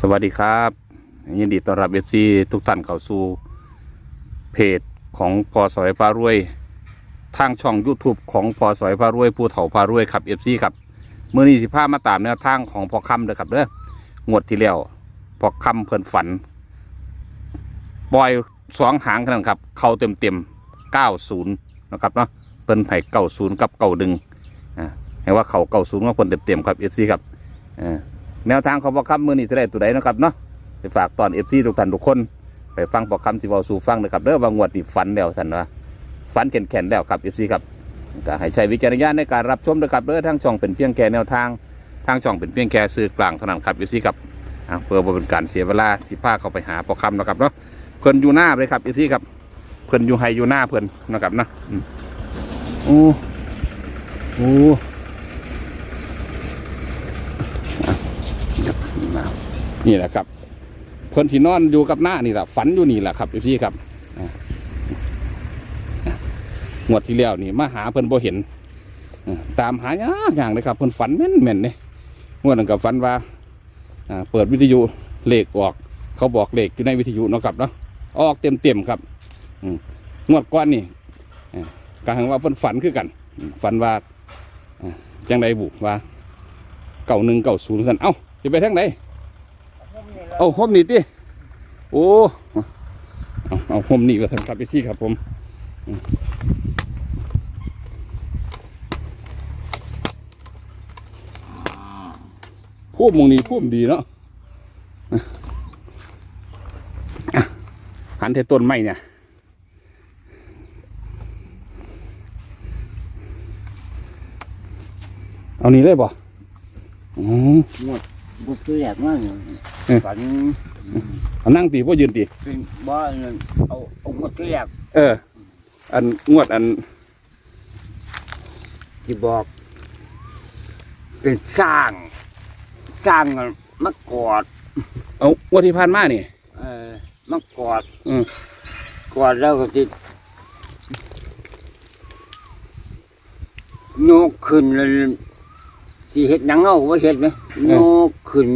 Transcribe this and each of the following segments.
สวัสดีครับ ยินดีต้อนรับเอฟซีทุกท่านเข้าสู่เพจของพอสอยพารวย ทางช่อง YouTube ของพอสอยพารวยผู้เฒ่าพารวยครับเอฟซีครับเมื่อนี้สิพามาตามแนวทางของพอคำเด้อครับเด้องวดที่แล้วพอคำเพิ่นฝันปล่อยสองหางกันครับ เข้าเต็มเต็มเก้าศูนย์นะครับเนาะเพิ่นไผ่เก้าศูนย์กับเก้าดึงอ่าให้ว่าเขาเก้าศูนย์กับเพิ่นเต็มเต็มครับเอฟซีครับอ่า แนวทางของพอคำมือนี้จะได้ตัวใดนะครับเนาะไปฝากตอนเอฟซีทุกท่านทุกคน ไปฟังพอคำสิเวาสู่ฟังนะครับเด้อว่างวดนี่ฝันแล้วสันว่าฝันแข็งๆแล้วครับเอฟซีครับก็ให้ใช้วิจารณญาณในการรับชมนะครับเด้อทางช่องเป็นเพียงแค่แนวทางทางช่องเป็นเพียงแค่สื่อกลางเท่านั้นครับเอฟซีครับอ่าเพื่อบ่เป็นการเสียเวลาสิพาเข้าไปหาพอคำนะครับเนาะเพิ่นอยู่หน้าเลยครับเอฟซีครับเพิ่นอยู่ไฮอยู่หน้าเพิ่นนะครับเนาะอืมโอ้โอ้อะ นี่แหละครับเพิ่นที่นอนอยู่กับหน้านี่แหละฝันอยู่นี่แหละครับอยู่ที่ครับอ่าอ่างวดที่แล้วนี่มาหาเพิ่นบ่เห็นตามหายากอย่างเลยครับเพิ่นฝันแม่นแม่นเนี่ยงวดนั้นกับฝันว่าเปิดวิทยุเลขออก เขาบอกเลขอยู่ในวิทยุเนาะครับเนาะออกเต็มเต็มครับอืมงวดก้อนนี่อ่าก็หังว่าเพิ่นฝันคือกัน ฝันว่าอ่าจังไดบุว่าเก่าหนึ่งเก่าศูนย์สันเอ้าจะไปทางไหน เอาห่มนี่ติโอ้เอาเอาห่มนี่ก็ทำครับไปที่ครับผมพุ่มมงนี้พุ่มดีเนาะอะอะหันเทต้นไม้เนี่ยเอานี่เลยบ่อ๋อหมดบุตรแรกมากเลย ออฝันเอานั่งตีพ่ยืนตีเป็นบ้านนั่นเอาเอาหมดที่แรกเออ อันงวดอันที่บอก เป็นสร้าง สร้างกันมากอด เอางวดที่ผ่านมานี่ เออมากอดอืม กอดแล้วก็ติดโยกขึ้นเลยสิเห็ดหนังเอาว่าเห็ดไหมโยกขึ้น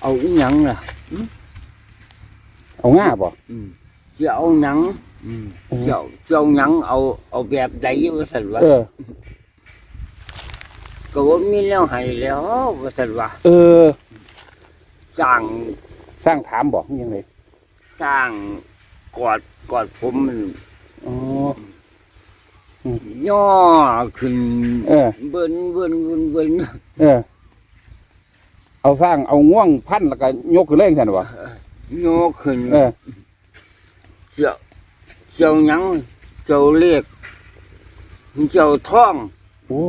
เอาอีหยังล่ะเอาง่าบ่อืมจะเอาหนังอืมจะเอาจะเอาหนังเอา เอาแบบใดว่าสันวะเออ ก็ว่ามีแล้วให้แล้วว่าสันวะเออสร้างสร้างถามบอกยังไงสร้างกอดกอดผมมันอ๋อ ย่อขึ้นเออ เบิ้นเบิ้นเบิ้นเบิ้นเออ เอาสร้างเอาง่วงพันแล้วก็ยกขึ้นเล่งแทนวะย่อขึ้นเออเจ้าเจ้าหยังเจ้าเรียกเจ้าท่อง โอ้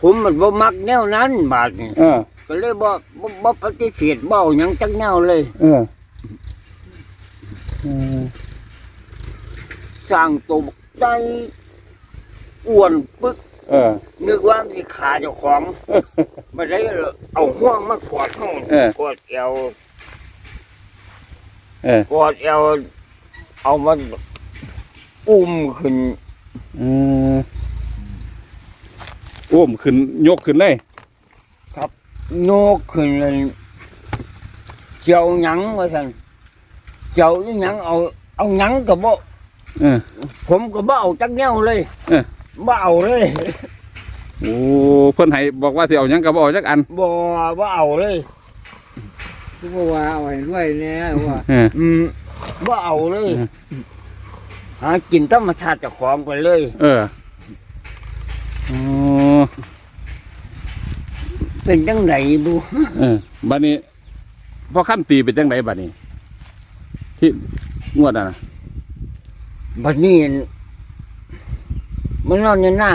ผมมันบ่มักแนวนั้นบาดนี่เออ ก็เลยบ่บ่บ่ปฏิเสธบ่เอาหยังจักแนวเลยเออเออสร้างตัวบักได้อ้วนปึก เออนึกว่ามันสิขาเจ้าของ มาได้เอาห่วงมากอดห้องเออ กอดเอวเออกอดเอวเอามันอุ้มขึ้นเออโอ้มขึ้นยกขึ้นเลย โยกขึ้นเลยเจ้าหยังว่าซั่นเจ้าอีหยังเอา เอาหยังก็บ่เออ ผมก็บ่เอาจักแนวเลยเออ บ่เอาเลย โอ้เพิ่นให้บอกว่าสิเอาหยังก็บ่เอาจักอันบ่บ่เอาเลยคือว่าว่าเอาไว้ด้วยแน่ว่าเออ อืมบ่เอาเลยเออหากินธรรมชาติเจ้าของไปเลย เอออ๋อเป็นจังไดบุเออบัดนี้พอข้ามตีเป็นจังไดบัดนี้ ที่งวดอะนะบัดนี้มันนอนในหน้า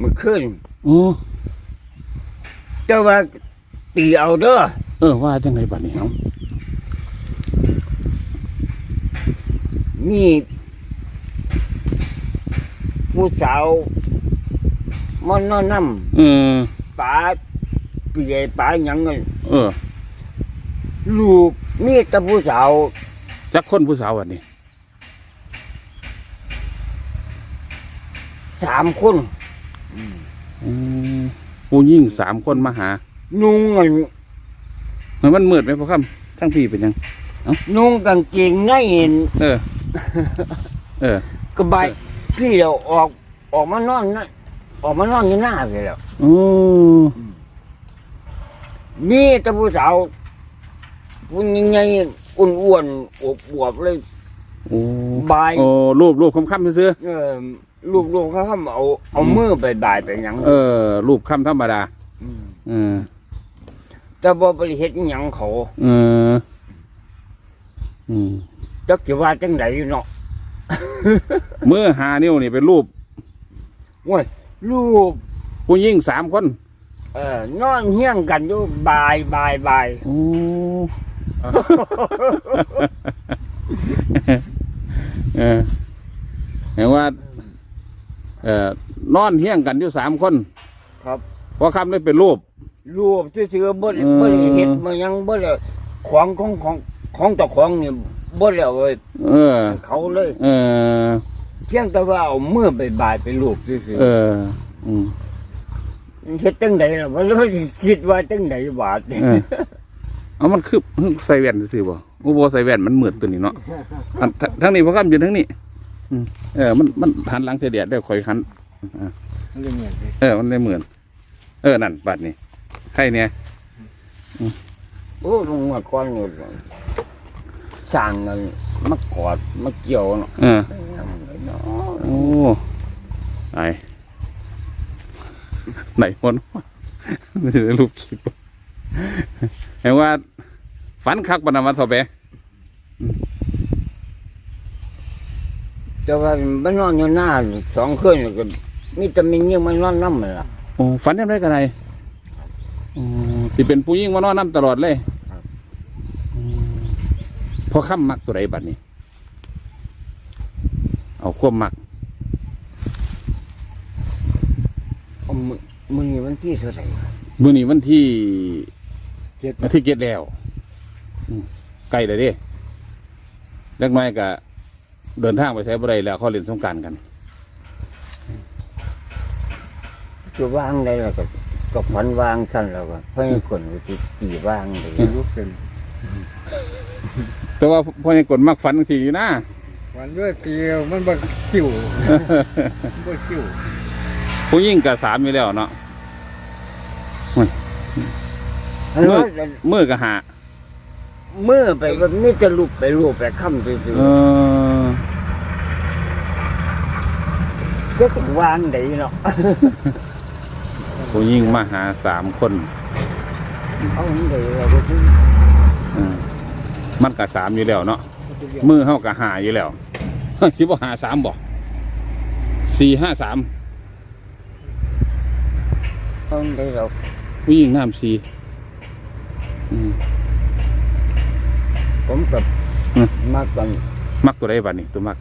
มันขึ้น โอ้แต่ว่าตีเอาเด้อเออว่าจังไดบัดนี้เนาะนี่ผู้สาวมันนอนนเออำป๋าปีใหญ่ป๋าหยังเงินเออ ลูกนี่แต่ผู้สาวจักคนผู้สาวอันนี้สามคน อืมผู้ยิ่งสามคนมาหานุ่งอันมันมันมืดไหมพ่อค่ำทั้งพี่เป็นยัง นุ่งกางเกงในเออ เออ กระบายพี่เราออกออกมานอนนะออกมานอนอยู่หน้าเลยแล้วโอ้นี่แตะผู้สาวผู้ยังไงอ้วนๆอวบวบๆเลย โอ้บาย โอ้รูปรูปคำคำๆซื้อเออลูกลูกเขาเขาเอาเอามือไปบายไปหยังๆเออ รูปคำธรรมดา มเออ แต่บ่ไปเฮ็ดหยังเขาเออ อืมจักสิว่าจังไดเนาะมือหานิ้วนี่เป็นรูปโอ้ยลูกผู้หญิงสามคนเออนอนเฮี้ยงกันอยู่บายบายบาย โอ้ เออเห็นว่า เอ่อนอนเฮี้ยงกันอยู่สามคนครับพอคำได้เป็นรูป รูปซื่อๆบ่ได้เออ บ่ได้เฮ็ดมายังบ่ได้ของของของของเจ้าของนี่บ่ได้เอาไว้เออ เขาเลย เออ เพียงแต่ว่าเอามือไปบายไปรูปซื่อเอออืม ๆเฮ็ดจังไดล่ะบ่รู้สิคิดว่าจังไดบาดนี่เออ เอามันคือใส่แว่นซื่ อๆบ่โอ้บ่ใส่แว่นมันเหมือนตัวนี้เนาะอันททั้งนี้พอคำอยู่ทั้งนี้อืมเออ มันมันหันหลังเสียเดียดได้คอยหันมันเลยเหมือนเลยเออ มันได้เหมือน เออ นั่นบัดนี้ใครเนี่ยโอ้ลงมาก่อนนี่สร้างกันมากอดมาเกี่ยวเนาะเออเนาะโอ้ไอไหนคนไม่ได้รูปคลิปเห็นว่า ฝันคักบรรณาวันสอบไปแต่ว่ามันนอนอยู่หน้าสองคืนนี่ก็มีแต่มียิ่งมันนอนน้ำมันล่ะโอ้ฝันยังไงกันไรอ๋อสิเป็นผู้หญิงมานอนน้ำตลอดเลยครับอืมพอค่ำมักตัวใดบัดนี้ เอาความมักเอามือมือนี้วันที่เท่าไหร่มื่อนี้วันที่เจ็ดวันที่เก็ดแล้วอืม ใกล้เลยเดิเล็กน้อยก็เดินทางไปใช้บ่ได้แล้วเขาเล่นสงกรารกัน จะวางได้แล้วก็ก็ฝันวางสั้นแล้วก็เพื่อนคนก็ตีตีวางเลยลูกเป็นแต่ว่าพ่อยังกดมักฝันสีอยู่นะ วันด้วยเตียวมันบ่คิวมันบ่คิวผู้ยิ่งกับสามอยู่แล้วเนาะเมื่อมือกับหา เมื่อไปก็มีแต่รูปไปรูปไปค่ำซื่อเออๆก็ต้องวางได้เนาะ ผู้ยิ่งมาหาสามคนเอาอันใดเราก็ต้องเออมันกับสามอยู่แล้วเนาะมือเฮากับหาอยู่แล้ว สิบ่หาสามบอกสี่ห้าสามเอาอันใดเราผู้ยิ่งน้ำสี่อืม ผมกับอืม มากันมักตัวใดบัดนี้ตัวมัก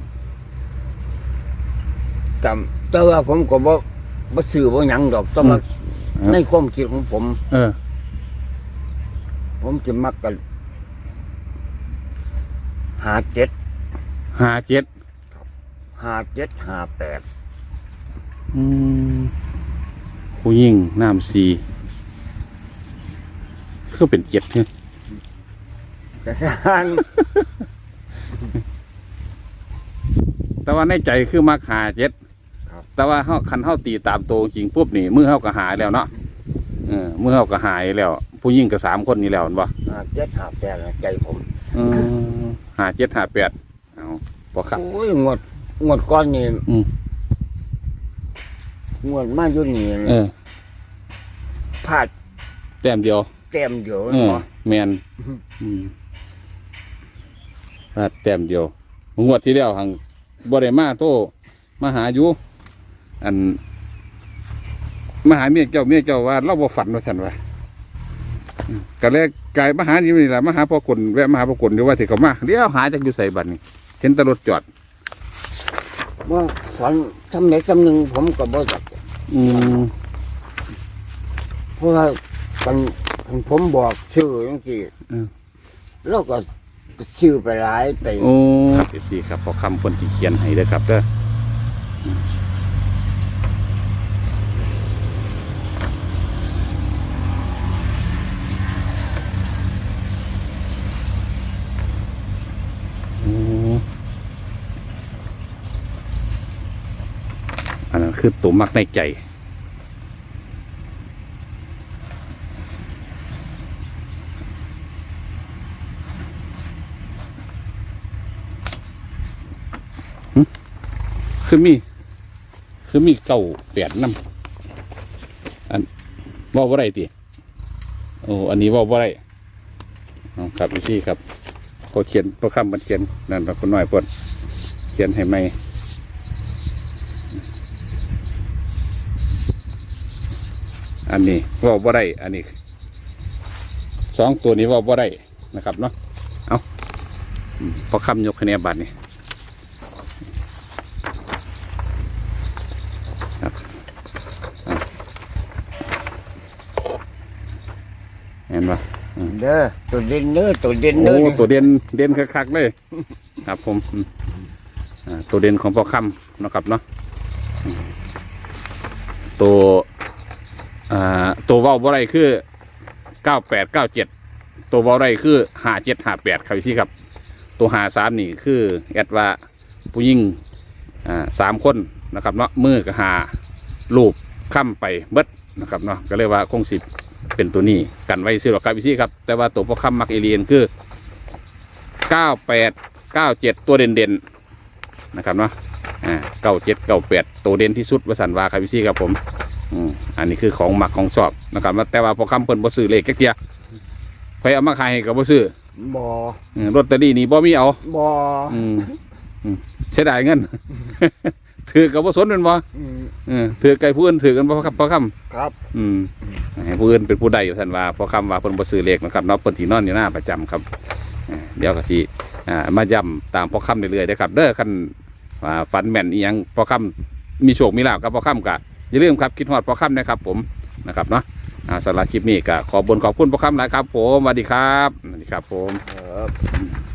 จำแต่ว่าผมก็บ่บ่ซื้อบ่หยังดอกแต่ว่าอืมในความคิดของผม เออ ผมจะมักกันหาเจ็ดหาเจ็ดหาเจ็ดหาแปดอืมผู้ยิ่งน้ำสี่คือเป็นเจ็ดเนี่ย กระซังแต่ว่าในใจคือมักหาเจ็ดครับ แต่ว่าเฮาคันเฮาตีตามโตวจริงปุ๊บนี่มือเฮาก็หายแล้วเนาะเออมือเฮาก็หายแล้ว ผู้ยิ่งก็สามคนนี่แล้วเห็นบ่หาเจ็ดหาแปดน่ะใจผม เออหาเจ็ดหาแปดเอาพอครับ โอ้ยงวดงวดก้อนนี่อืม งวดมาอยู่นี่เออพลาดแต้มเดียว เต็มเดียวเออเนาะแมนอืม พลาดแต้มเดียว งวดที่แล้วหังบ่ได้มาโตมาหาอยู่อันมาหาเมียเจ้าเมียเจ้าว่าเราบ่ฝันว่าซั่นว่าอืมก็เลยกลายมาหาอยู่นี่ล่ะมาหาพ่อกลแวะมาหาพ่อกลอยู่ว่าสิเขามาเดี๋ยวหาจากอยู่ใส่บัดนี้เห็นแตรถจอดว่าฝันทำไหนทำหนึ่งผมก็บ่จักอืมเพราะว่ากันกันผมบอกชื่อจังซี่แล้วก็ ชื่อไปหลายตีโอ้ครับพี่ครับพอคำคนที่เขียนให้เลยครับก็อันนั้นคือตัวมักในใจ คือมี คือมีเก้าแปดน้ำอันว่าบ่ได้ติโอ้อันนี้ว่าบ่ได้เอาครับพี่ครับพอเขียนพอคำมันเขียนนั่นคนน้อยปนเขียนให้ไหมอันนี้ว่าบ่ได้อันนี้สองตัวนี้ว่าบ่ได้นะครับเนาะเอาอืมพอคำยกคะแนนบัตรนี่ เห็นปะ เด้อตัวเด่นเด้อตัวเด่นโอ้เด้อตัวเด่นเด่นคักๆเลย ครับผมอืมอ่าตัวเด่นของพ่อค่ำเนาะครับเนาะอืมตัวอ่าตัวเว้าบ่ไรคือเก้าแปดเก้าเจ็ดตัวเว้าไรคือห้าเจ็ดห้าแปดครับพี่ครับ ตัวหาสามนี่คือแอดว่าผู้ยิ่งอ่าสามคนนะครับเนาะมือกับหารูปค่ำไปเบิดนะครับเนาะก็เลยว่าคงสิ เป็นตัวนี้กันไว้ซื้อหรอกครับพี่ครับ แต่ว่าตัวพ่อค่ำมักเอเลียนคือเก้าแปดเก้าเจ็ดตัวเด่นๆนะครับเนาะอ่าเก้าเจ็ดเก้าแปดตัวเด่นที่สุดวสันวาครับพี่ครับผมอืมอันนี้คือของหมักของชอบนะครับแต่ว่าพ่อค่ำเพิ่นบ่ซื้อเลขแค่เดียวไปเอามาขายให้กับบ่ซื้อบ่อืมลอตเตอรี่นี่บ่มีเอาบ่อืมอืมเสียดายเงินถือกับว่าสนเป็นบ่อืมเออถือไก่ผู้อื่นถือกันบ่ครับพ่อคำครับ อืม ให้ผู้อื่นเป็นผู้ใดอยู่ท่านว่าพอคำว่าเพิ่นบ่ซื้อเลขนะครับเนาะเพิ่นสินอนอยู่หน้าประจำครับเอ่อเดี๋ยวก็สิอ่ามาย้ำตามพอคำเรื่อยๆนะครับเด้อคันอ่าฝันแม่นอีหยังพอคำมีโชคมีลาภกับพอคำก็อย่าลืมครับคิดฮอดพอคำนะครับผมนะครับเนาะอ่าสำหรับคลิปนี้ก็ขอบคุญขอบคุณพ่อคำหลายครับ ผมสวัสดีครับสวัสดีครับผม ครับ